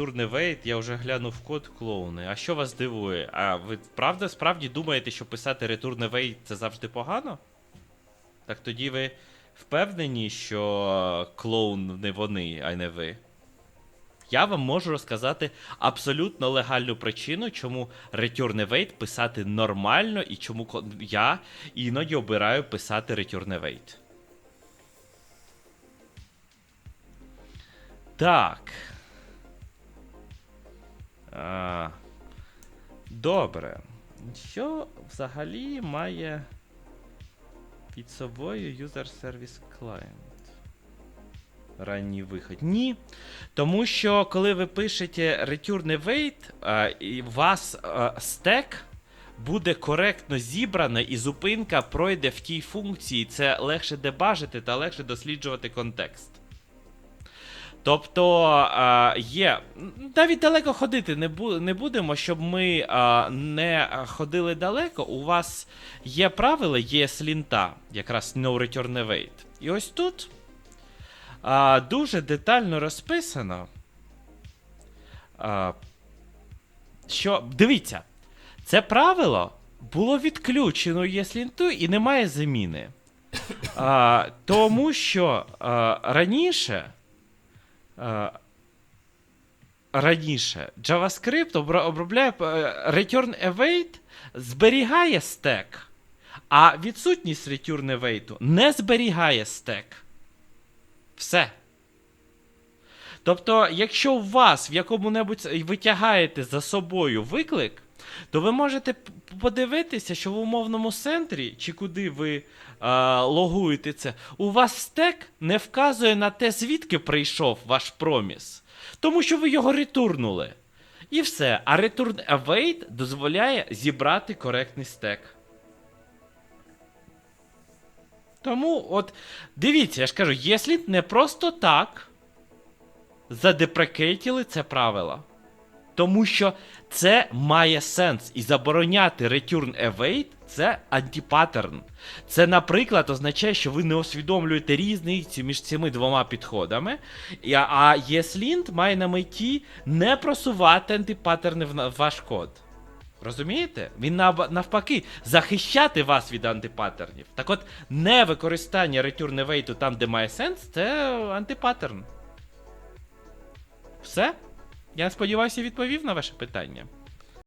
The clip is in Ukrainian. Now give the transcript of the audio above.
Турне вейт, я вже глянув код клоуни. А що вас дивує? А ви правда справді думаєте, що писати ретурне вейт це завжди погано? Так тоді ви впевнені, що клоун не вони, а не ви. Я вам можу розказати абсолютно легальну причину, чому Evade писати нормально і чому я іноді обираю писати Evade. Так. Добре. Що взагалі має під собою User Service Client? Ранній вихід. Ні. Тому що коли ви пишете return await, і у вас стек буде коректно зібрано, і зупинка пройде в тій функції. Це легше дебажити та легше досліджувати контекст. Тобто а, є. Навіть далеко ходити не, не будемо, щоб ми а, не ходили далеко. У вас є правила, є слінта, якраз no return await. І ось тут а, дуже детально розписано. Що, дивіться, це правило було відключено єслінту і немає заміни. А, тому що а, раніше. А, раніше JavaScript обробляє е, return await, зберігає стек, а відсутність return await не зберігає стек. Все. Тобто, якщо у вас в якому-небудь ви тягаєте за собою виклик, то ви можете подивитися, що в умовному центрі, чи куди ви а, логуєте це, у вас стек не вказує на те, звідки прийшов ваш проміс. Тому що ви його ретурнули. І все. А return await дозволяє зібрати коректний стек. Тому, от, дивіться, я ж кажу, якщо не просто так задепрекейтили це правило. Тому що це має сенс. І забороняти return await це антипаттерн. Це, наприклад, означає, що ви не усвідомлюєте різницю між цими двома підходами. А ESLint має на меті не просувати антипаттерни в ваш код. Розумієте? Він навпаки захищати вас від антипаттернів. Так от, не використання return await там, де має сенс, це антипаттерн. Все? Я сподіваюся, відповів на ваше питання.